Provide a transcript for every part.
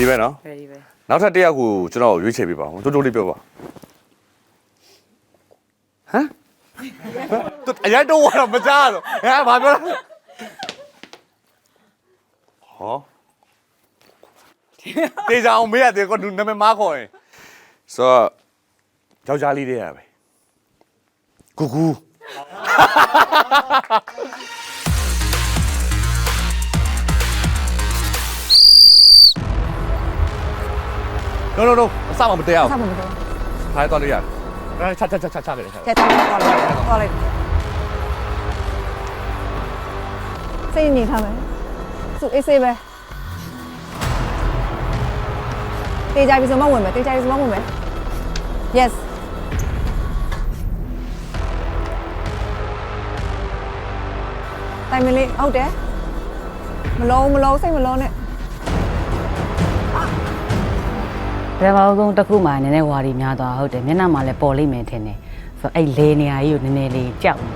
ဒီပဲနော် ready ပဲနောက်ထပ်တစ်ယောက်ကိုကျွန်တော်ရွေးချယ်ပေးပါဦးတိုးတိုးလေးပြောပါဟမ်တူအရင်တော့တော့မကြားတော့ဟမ်ဘာပြောလဲဟောတေးကြအောင်မေးရတယ်ကောနာမည်မားခေါ်ရင်ဆိုတော့ယောက်ျားလေးတွေရပဲကူကူ no no no အစမမတရားအဘူးဆမမတော့ခိုင်းတော့လို့ရတယ်အဲချာချာချာချာချာကြတယ်ချာကဲတော့တော့လိုက်တော့လိုက်စိတ်နေထားမယ်စုအေးဆေးပဲတေးကြပြီဆိုမှဝင်မယ်တေးကြပြီဆိုမှဝင်မယ် yes တိုင်မလေးဟုတ်တယ်မလုံးမလုံးစိတ်မလုံးနဲ့ ပထမဆုံးတစ်ခုမှနည်းနည်းဝါရီများသွားဟုတ်တယ်မျက်နှာမှာလည်းပေါ်လိမ့်မယ်ထင်တယ်ဆိုတော့အဲ့လေနေရာကြီးကိုနည်းနည်းလေးကြောက်နေ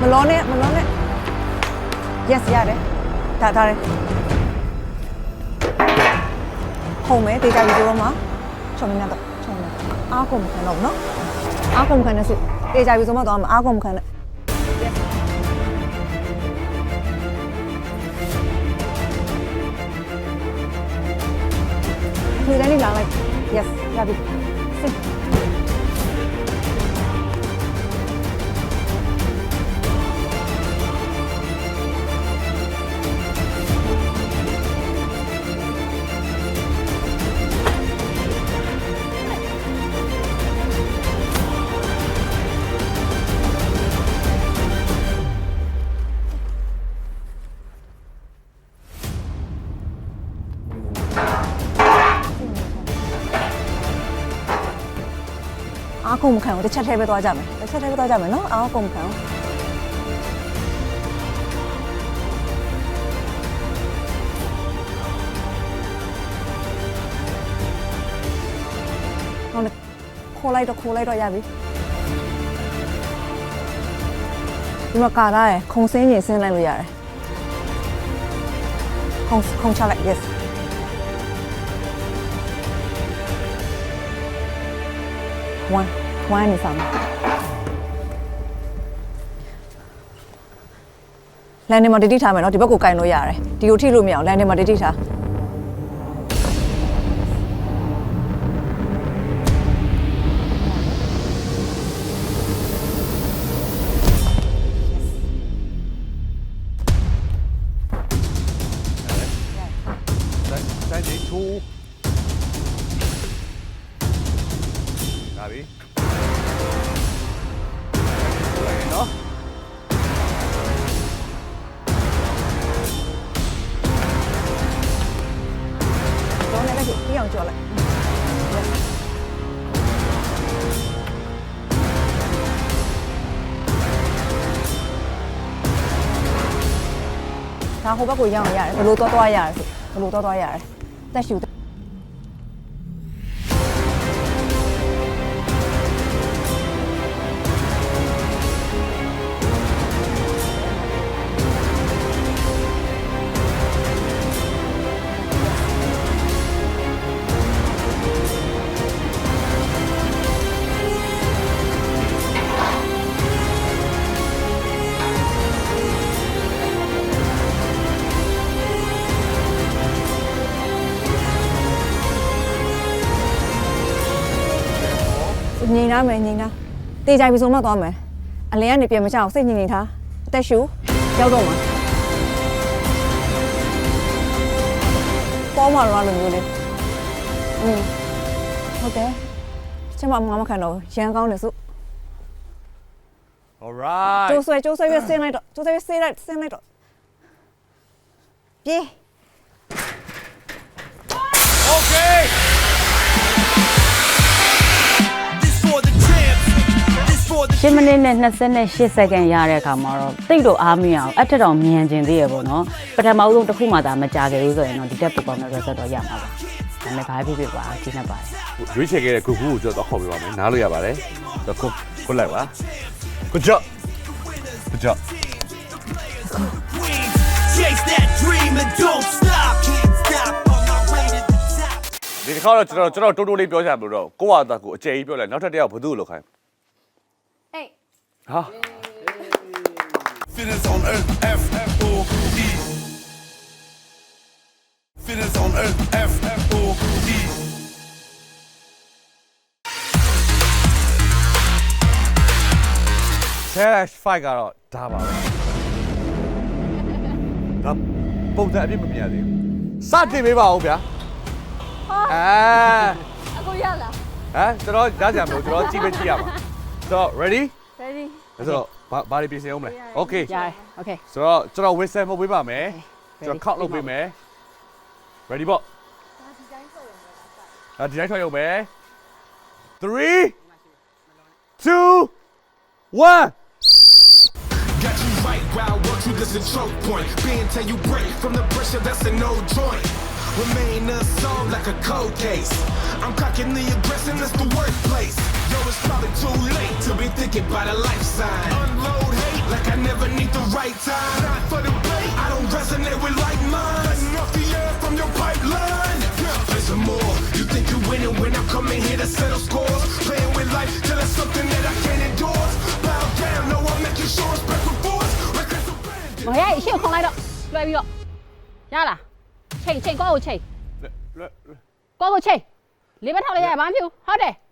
မလုံးနဲ့မလုံးနဲ့ yes ရတယ်ဒါဒါတယ်ခုံမယ်တေးကြပြီဆိုတော့မှချုံနေတော့ချုံနေအားကုန်မခံတော့ဘူးနော်အားကုန်မခံနဲ့စစ်တေးကြပြီဆိုမှတော့မှအားကုန်မခံနဲ့ बिर्याणी लावायची येस लावी ခံကိုတစ်ချက်ထဲပဲသွားကြမယ်တစ်ချက်ထဲပဲသွားကြမယ်နော်အောက်ကုန်ခံောင်းခိုးလိုက်တော့ခိုးလိုက်တော့ရပြီဒီမှာကာလာရယ်ခုံစင်းရင်ဆင်းလိုက်လို့ရတယ်ခုံခုံချလိုက် yes 1 one something လမ်းနေမှာတတိထားမယ်နော်ဒီဘက်ကိုကင်လို့ရတယ်ဒီကိုထိလို့မရအောင်လမ်းနေမှာတတိထားဒါပြီ ဒါဟိုဘက်ကိုရအောင်ရတယ်ဘလို့တော့တော့ရတယ်ဘလို့တော့တော့ရတယ်တက်ရှူ ညီနာမယ်ညီနာတေးကြပြီဆိုမှသွားမယ်အလင်းကနေပြန်မချအောင်စိတ်ညစ်နေထားအသက်ရှူရောက်တော့မှာပေါ်မှာတော့လိုမျိုးလေးอืมဟုတ်တယ်ကျမမမခံတော့ရန်ကောင်းတယ်စု alright ကျိုးဆွဲကျိုးဆွဲပြဆင်းလိုက်တော့ကျိုးဆွဲပြဆင်းလိုက်ဆင်းလိုက်တော့ပြေး okay 10မိနစ်နဲ့28စက္ကန့်ရတဲ့အခါမှာတော့တိတ်တော့အားမရအောင်အထက်တောင်မြန်ကျင်သေးရပေါ့နော်ပထမဦးဆုံးတစ်ခုမှသာမကြခဲ့ဘူးဆိုရင်တော့ဒီတက်ပူပေါင်းတဲ့ result တော့ရမှာပါဒါပေမဲ့ဘာဖြစ်ဖြစ်ပါဒီနဲ့ပါတယ်ရွေးချယ်ခဲ့တဲ့ကူကူကိုကျွန်တော်တော့ခေါ်ပြပါမယ်နားလို့ရပါတယ်တော့ခုခုလိုက်ပါ good job good job Queens, chase that dream and don't stop. Can't stop on my way to the top. ဒီတစ်ခါတော့ကျွန်တော်ကျွန်တော်တိုးတိုးလေးပြောချင်မလို့တော့ကိုယ့်ဟာသားကိုအကျယ်ကြီးပြောလိုက်နောက်ထပ်တစ်ယောက်ဘယ်သူ့ကိုလောက်ခိုင်း E. ဆဲ fight ကတော့ဒါပါပဲဒါပုံစံအပြစ်မမြင်ရသေးဘူးစတင်ပေးပါဦးဗျာအဲ အခုရလား ဟမ်ကျွန်တော်ရကြမလို့ကျွန်တော်ကြည့်ပဲကြည့်ရမှာဆိုတော့ ready ready ဆိုတော့ဘာဘာတွေပြင်ဆင်အောင်မလဲ okay ရတယ် okay ဆိုတော့ကျွန်တော် whistle မှုတ်ပေးပါမယ် Okay, ကျွန်တော် count လုပ်ပေးမယ် ready ပေါ့ဒါဒီတိုင်းထွက်ရုံပဲ3 2 1 Got you right while what you this a choke point. Being till you break from the pressure that's a no joint. Remain unsolved like a cold case. I'm cocking the aggression, that's the to be thinking about a life sign. Unload hate like I never need the right time. Not for the bait, I don't resonate with like minds. Off the air from your pipeline. Yeah, there's some more. You think you're winning when I'm coming here to settle scores. Playing with life till it's something that I can't endorse. Bow down, no, I'm making sure it's back and forth. Reckless abandon. မရအရှေ့ကိုခုံလိုက်တော့လွှဲပြီးတော့ရလားချိန်ချိန်ကောကိုချိန်ကောကိုချိန်လေးဘက်ထောက်လို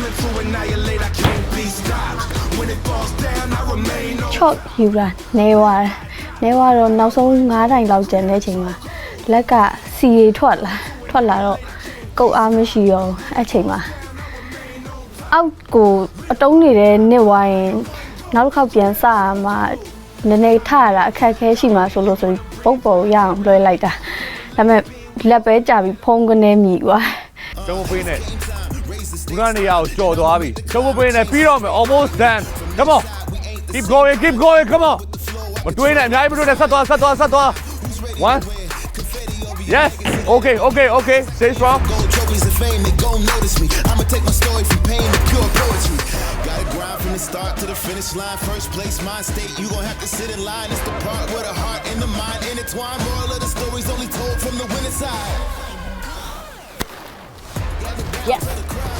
Coming to annihilate, I can't be stopped. When it falls down, I remain on. ချော့ယူလာနေသွားတယ်နေသွားတော့နောက်ဆုံး9တိုင်လောက်ကျန်တဲ့အချိန်မှာလက်ကစီရီထွက်လာထွက်လာတော့ကုတ်အားမရှိတော့ဘူးအဲ့ချိန်မှာအောက်ကိုအတုံးနေတဲ့နှစ်ဝိုင်းနောက်တစ်ခေါက်ပြန်စရမှာနည်းနည်းထရတာအခက်အခဲရှိမှဆိုလို့ဆိုပြီးပုတ်ပေါ်ရအောင်လွှဲလိုက်တာဒါပေမဲ့လက်ပဲကြပြီးဖုံးကနေမြည်သွားကျုံမပေးနဲ့ ဒီကနေရအောင်ကြော်သွားပြီကျုံမပေးနဲ့ပြီးတော့မယ် almost done come on keep going keep going come on မတွေးနဲ့အများကြီးမတွေးနဲ့ဆက်သွားဆက်သွားဆက်သွား one yes okay okay okay stay strong gold trophies and fame, they gon' notice me. I'ma take my story from pain to pure poetry. Gotta grind from the start to the finish line. First place, mind state, you gon' have to sit in line. It's the part where the heart and the mind intertwine. Moral of the story's only told from the winning side. yes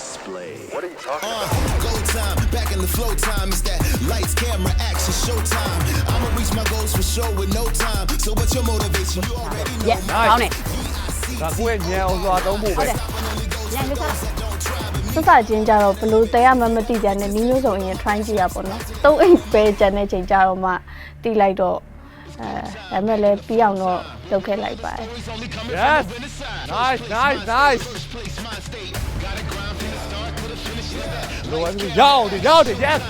that sound? Tearing down, lay me down. See the crown. ဟုတ်တယ်လေဟုတ်တယ်လေဟုတ်တယ်လေဟုတ်တယ်အေးဟုတ်တယ် Uh, go time, back in the flow time. It's that lights, camera, action, showtime. I'ma reach my goals for sure with no time. So what's your motivation? You already know. yes ကောင်းတယ် ဒါကိုယ့်ရဲ့ညံအောင်စွာသုံးဖို့ပဲ ညနေစား စစချင်းကြတော့ဘလို့တရားမမတိကြနဲ့နီးမျိုးစုံအရင် try ကြည့်ရပါတော့။သုံးအိတ်ပဲကြတဲ့ချိန်ကြတော့မှတိလိုက်တော့အဲဒါပေမဲ့လည်းပြီးအောင်တော့လုပ်ခဲ့လိုက်ပါတယ် yes nice nice nice လောရည်ရောက်တယ်ရောက်တယ် yes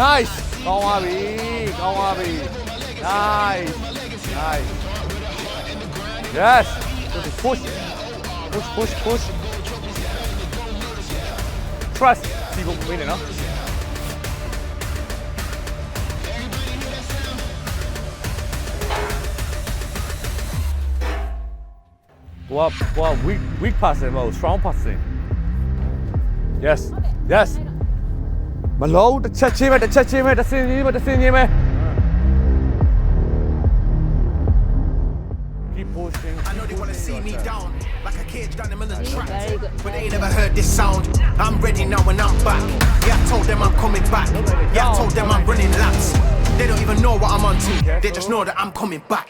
nice ကောင်းပါပြီကောင်းပါပြီ nice nice yes push push push push trust ဒီကိုမင်းနဲ့နော် What what weak weak passing မဟုတ် strong passing Yes yes မလုံးတစ်ချက်ချင်းပဲတစ်ချက်ချင်းပဲတစ်စင်ချင်းပဲတစ်စင်ချင်းပဲ Keep pushing I know they wanna see me down, like a cage down the middle of the track. very good But they ain't never heard this sound. I'm ready now and I'm back. Yeah, I told them I'm coming back. Yeah, I told them I'm running laps. They don't even know what I'm on to. They just know that I'm coming back.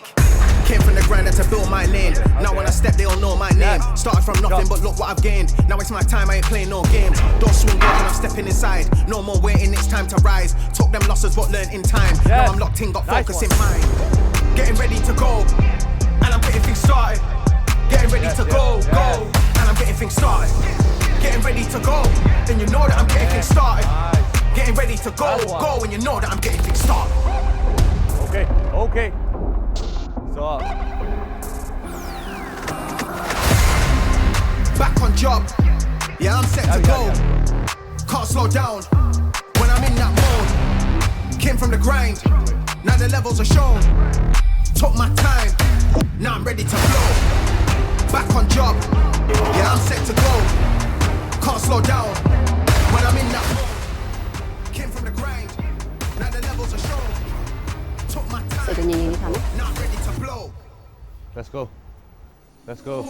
Came from the grind to build my lane. Now when I step, they all know my name. Started from nothing, but look what I've gained. Now it's my time, I ain't playing no games. Don't swing back when I'm stepping inside. No more waiting, it's time to rise. Took them losses, but learned in time. Now I'm locked in, got focus in mind. Getting ready to go, and I'm getting things started. Getting ready to go, go, and I'm getting things started. Getting ready to go, then you know that I'm getting things started. Getting ready to go, go, and you know that I'm getting things started. Okay okay so. Back on job. Yeah, I'm set to go. Can't slow down when I'm in that mode. Came from the grind. Now the levels are shown. Took my time. Now I'm ready to blow. Back on job. Yeah, I'm set to go. Can't slow down when I'm in that mode. Came from the grind. Now the levels are shown. Took my time. So the new uniform let's go let's go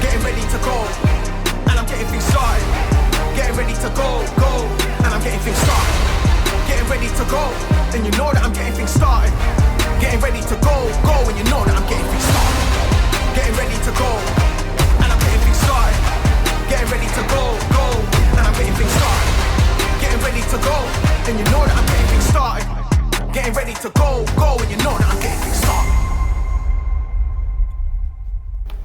Getting ready to go. And I'm getting things started. Getting ready to go, go. And I'm getting things started. Getting ready to go. And you know that I'm getting things started. Getting ready to go, go. And you know that I'm getting things started. Getting ready to go. And I'm getting things started. Getting ready to go, go. And I'm getting things started. Getting ready to go. And you know that I'm getting things started. Getting ready to go, go. And you know that I'm getting things started.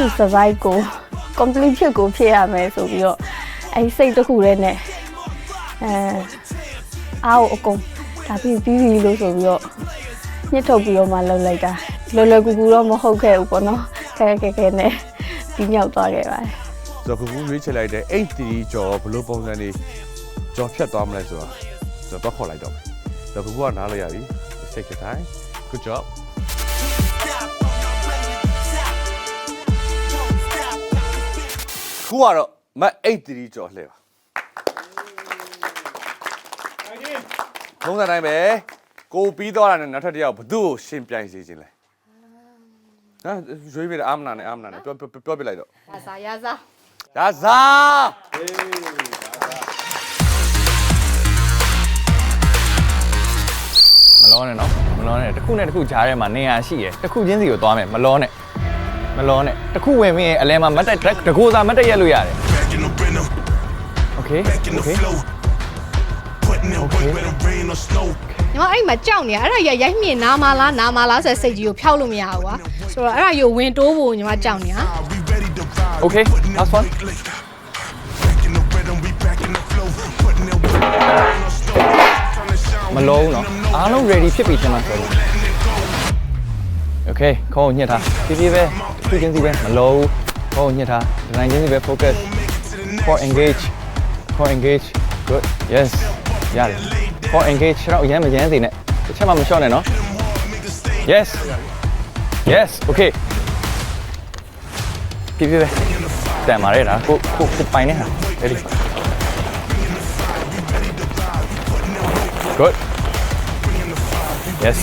don't ရုပ်တူ survive ကို complete ဖြစ်ကိုဖြစ်ရမယ်ဆိုပြီးတော့အဲစိတ်တစ်ခုတည်းနဲ့အဲအားကိုအကုန်ဒါပြီးပြီးပြီလို့ဆိုပြီးတော့ညှစ်ထုတ်ပြီးတော့မှလှုပ်လိုက်တာလွယ်လွယ်ကူကူတော့မဟုတ်ခဲ့ဘူးပေါ့နော်ခဲခဲခဲနဲ့ပြီးမြောက်သွားခဲ့ပါတယ်ဆိုတော့ခုခုရွေးချယ်လိုက်တဲ့အိတ်တီကျော်ဘယ်လိုပုံစံတွေကျော်ဖြတ်သွားမလဲဆိုတော့ကျွန်တော်တော့ခေါ်လိုက်တော့မယ်ဆိုတော့ခုခုကနားလို့ရပြီ take your time good job ခုကတော့မတ်အိတ်တီကျော်လှည့်ပါထုံးစံတိုင်းပဲကိုပြီးသွားတာနဲ့နောက်ထပ်တစ်ယောက်ဘသူ့ကိုရှင်ပြိုင်စေခြင်းလဲဟာရွေးပြတယ်အာမနာနဲ့အာမနာနဲ့ပြောပြောပြောပြလိုက်တော့ရစားရစားဒါစာမလောနဲ့နော်မလောနဲ့တစ်ခုနဲ့တစ်ခုကြားထဲမှာနေရာရှိရယ်တစ်ခုချင်းစီကိုသွားမယ်မလောနဲ့ မလောနဲ့တခုဝင်ပြီးရင်အလဲမှာမတ်တက်ဒကိုစာမတ်တက်ရက်လို့ရတယ် Okay Okay ညီမအဲ့မှာကြောက်နေရအဲ့ဒါရရိုက်မြင်နာမလားနာမလားဆိုတဲ့စိတ်ကြီးကိုဖျောက်လို့မရဘူးကွာဆိုတော့အဲ့ဒါကိုဝင်တိုးဖို့ညီမကြောက်နေရ Okay Last one မလုံးတော့အားလုံး ready ဖြစ်ပြီကျွန်တော်ပြောလို့ Okay ခေါင်းကိုညှက်ထားပြေးပြေးပဲ စ်ခုချင်းစီပဲမလုံးခေါင်းကိုညှစ်ထားဒီဇိုင်းချင်းစီပဲ focus for engage for engage good yes ရတယ် for engage တော့အရင်မရမ်းစေနဲ့တစ်ချက်မှမလျှော့နဲ့နော် yes yes okay ဖြည်းဖြည်းပဲတန်ပါရဲ့ဒါကိုကိုကိုပိုင်နေတာ ready good yes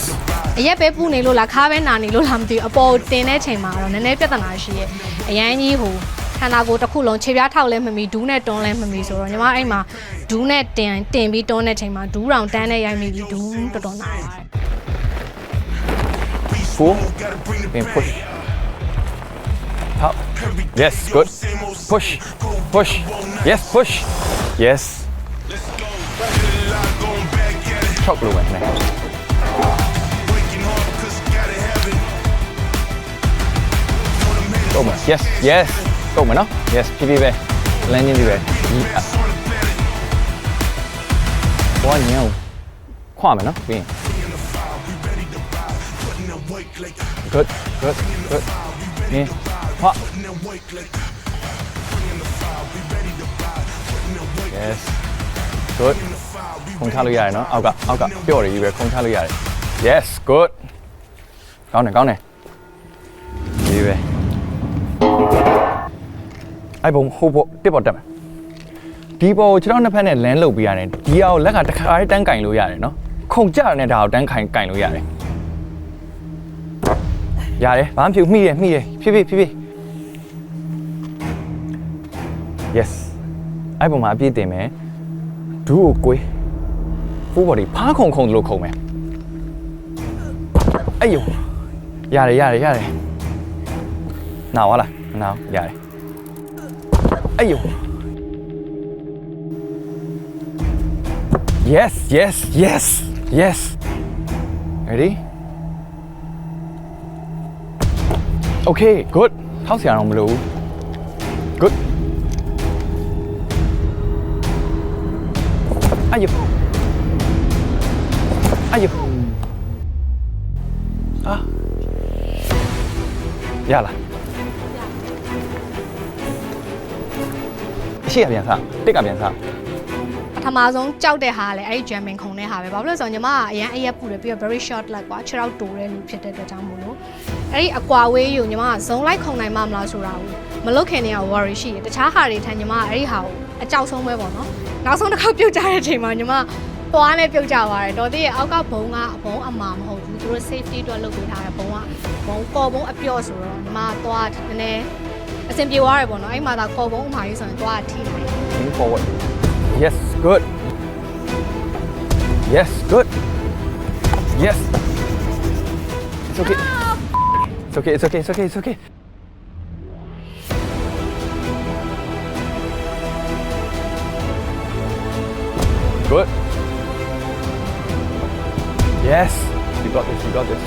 အရက်ပဲပူနေလို့လားခါပဲနာနေလို့လားမသိဘူးအပေါ်တင်တဲ့ချိန်မှာတော့နည်းနည်းပြဿနာရှိရဲ့အရန်ကြီးဟိုခန္ဓာကိုယ်တစ်ခုလုံးခြေပြားထောက်လဲမမီဒူးနဲ့တွန်းလဲမမီဆိုတော့ညီမအဲ့မှာဒူးနဲ့တင်တင်ပြီးတွန်းတဲ့ချိန်မှာဒူးတောင်တန်းနဲ့ရိုက်မိပြီးဒူးတော်တော်နာတယ် Four. Then push. Up. Yes, good. Push. Push. Yes, push. Yes. Chop blue one. Go man. Yes, yes. Go man, no? Yes, PB be. Landing the be. One nhau. Khoa mà nó, bien. Good, good, good. Nè, hoa. Yes. Good. ခုံချလို့ရတယ်နော်အောက်ကအောက်ကပျော့ရကြီးပဲခုံချလို့ရတယ် Yes good ကောင်းတယ်ကောင်းတယ်ဒီပဲ အဲ့ဘုံဟိုဘောတစ်ပေါ်တက်မယ်ဒီပေါ်ကိုခြေထောက်နှစ်ဖက်နဲ့လမ်းလုပ်ပေးရတယ်ဒီအောက်လက်ကတစ်ခါတည်းတန်းကင်လို့ရတယ်နော်ခုံကြရတဲ့ဒါကိုတန်းခိုင်ကင်လို့ရတယ်ရတယ်ဘာမှမဖြစ်ဘူးမိရမိရဖြည်းဖြည်းဖြည်းဖြည်း yes အဲ့ပုံမှာအပြည့်တင်မယ်ဒူးကိုကိုွေးဖူးဘော်ဒီဖားခုံခုံလို့ခုံမယ်အဲ့ယောရတယ်ရတယ်ရတယ်နာဝါလားမနာဘူးရတယ် അയ്യോ yes, yes, yes yes ready okay good tháo xẻo lòng lũ Good. Ai dùm Ai À. Dạ là. ရှိကပြန်စားတက်ကပြန်စားပထမဆုံးကြောက်တဲ့ဟာကလည်းအဲ့ဒီ jamming ခုံတဲ့ဟာပဲဘာဖြစ်လို့လဲဆိုတော့ညီမကအရင်အရက်ပူတယ်ပြီးတော့ very short leg ကွာခြေထောက်တိုတဲ့လူဖြစ်တဲ့အတွက်ကြောင့်မို့လို့အဲ့ဒီအကွာဝေးယူညီမကဇုံလိုက်ခုံနိုင်မှမလားဆိုတာကိုမလုတ်ခင်နေရ worry ရှိတယ်တခြားဟာတွေထန်ညီမကအဲ့ဒီဟာကိုအကြောက်ဆုံးပဲပေါ့နော်နောက်ဆုံးတစ်ခေါက်ပြုတ်ကြတဲ့အချိန်မှာညီမသွားနဲ့ပြုတ်ကြသွားတယ်တော်သေးရဲ့အောက်ကဘုံကဘုံအမာမဟုတ်ဘူးသူတို့ safety အတွက်လုပ်ပေးထားတဲ့ဘုံကဘုံကော်ဘုံအပြော့ဆိုတော့ညီမကသွားနည်းနည်း အဆင်ပြေသွားတယ်ပေါ့နော်အဲ့မှာသာကော်ဘုံအမာကြီးဆိုရင်သွားထိနိုင်တယ် Move forward. Yes, good. Yes, good. Yes. It's okay. It's okay, it's okay, it's okay, it's okay. Good. Yes. You got this, you got this.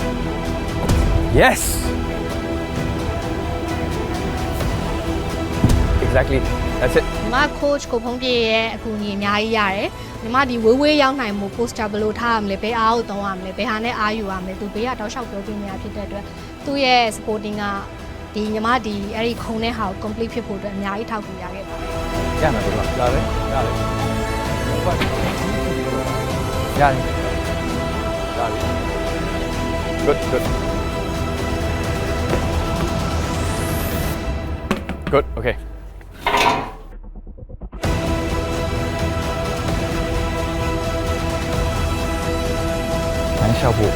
Yes. Exactly. That's it. ညီမ coach ကိုဖုံးပြည့်ရဲ့အကူအညီအများကြီးရတယ်ညီမဒီဝေးဝေးရောက်နိုင်မှု poster ဘယ်လိုထားရမလဲဘယ်အားကိုသုံးရမလဲဘယ်ဟာနဲ့အားယူရမလဲသူဘေးကတောက်လျှောက်ပြောပြနေတာဖြစ်တဲ့အတွက်သူ့ရဲ့ supporting ကဒီညီမဒီအဲ့ဒီခုံတဲ့ဟာကို complete ဖြစ်ဖို့အတွက်အများကြီးထောက်ကူရခဲ့ပါတယ်ရမယ်ဒီမှာလာတယ်ရတယ်ရတယ်ရတယ် good good good လျှောက်ဖို့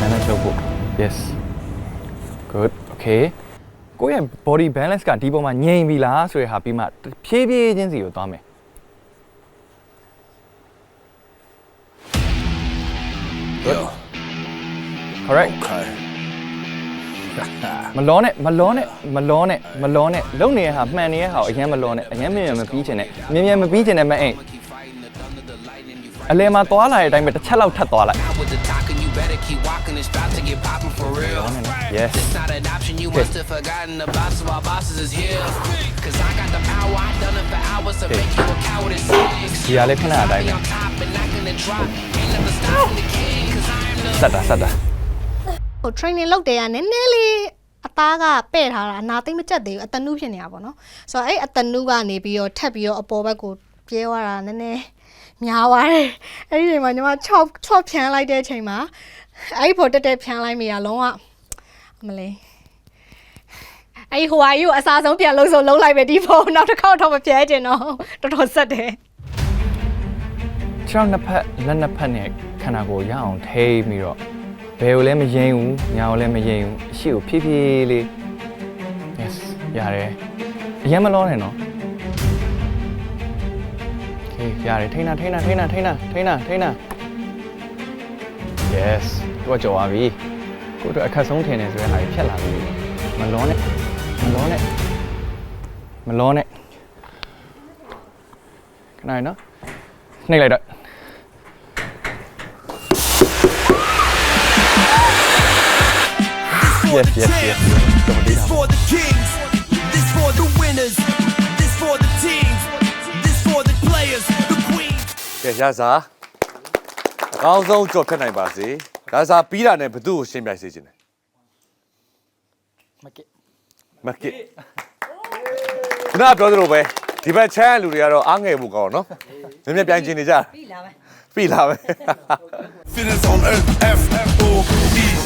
နန်းလျှောက်ဖို့ yes good okay ကိုယ့်ရဲ့ body balance ကဒီပေါ်မှာငြိမ်ပြီလားဆိုတဲ့ဟာပြီးမှဖြည်းဖြည်းချင်းစီကိုသွားမယ် Yo, correct okay. မလောနဲ့မလောနဲ့မလောနဲ့မလောနဲ့လုံနေတဲ့ဟာမှန်နေတဲ့ဟာကိုအရင်မလောနဲ့အရင်မြန်မြန်မပြီးချင်နဲ့မြန်မြန်မပြီးချင်တဲ့မအိမ် အလဲမှာသွားလာတဲ့အတိုင်းပဲတစ်ချက်လောက်ထပ်သွားလိုက် With the talking, you better keep walking. It's about to get popping for real. yes It's not an option you must have forgotten about, so our bosses is here. Cause I got the power, I done it for hours to make you a coward and six. ဒီဟာလေးခဏအတိုင်းပဲ On top and not gonna drop. Ain't nothing stopping the king, cause I am the ဆက်တာဆက်တာဟို training လုပ်တယ်ကနည်းနည်းလေးအသားကပဲ့ထားတာအနာသိမ့်မကျက်သေးဘူးအတနုဖြစ်နေတာပေါ့နော်ဆိုတော့အဲ့အတနုကနေပြီးတော့ထပ်ပြီးတော့အပေါ်ဘက်ကိုပြဲသွားတာနည်းနည်း များသွားတယ်အဲ့ဒီချိန်မှာညီမ6 6ဖြန်းလိုက်တဲ့အချိန်မှာအဲ့ဒီပေါ်တက်တက်ဖြန်းလိုက်မိတာလုံးဝမလေးအဲ့ဒီဟိုဟာကြီးကိုအစားဆုံးပြန်လို့ဆိုလုံးလိုက်ပဲဒီပေါ်နောက်တစ်ခေါက်တော့မပြဲကျင်တော့တော်တော်ဆက်တယ်ခြေထောက်နှစ်ဖက်လက်နှစ်ဖက်နဲ့ခန္ဓာကိုယ်ရအောင်ထိပြီးတော့ဘယ်ကိုလည်းမယိမ်းဘူးညာကိုလည်းမယိမ်းဘူးအရှိကိုဖြည်းဖြည်းလေး yes ရတယ်အရင်မလောနဲ့နော် Hey, thấy đấy, thấy Tina, thấy Tina, thấy Tina. Yes, tôi chỗ à vì. Cô đợi khách sống thế này rồi hãy chết là vì. Mà lo này, mà lo này, mà lo này. Cái này nó, này lại đợi. Yes, yes, yes. Yes for the kings, this for the winners. Queens. ကဲရစားအကောင်းဆုံးကြော်ဖြတ်နိုင်ပါစေရစားပြီးတာနဲ့ဘသူ့ကိုရှင်းပြစေခြင်းလဲမကစ်မကစ်ခုနကပြောသလိုပဲဒီဘက်ချမ်းလူတွေကတော့အားငယ်ဖို့ကောင်းတော့နော်မြင်မြင်ပြိုင်ချင်နေကြပြီလာပဲပြီလာပဲ Fitness on earth, F O E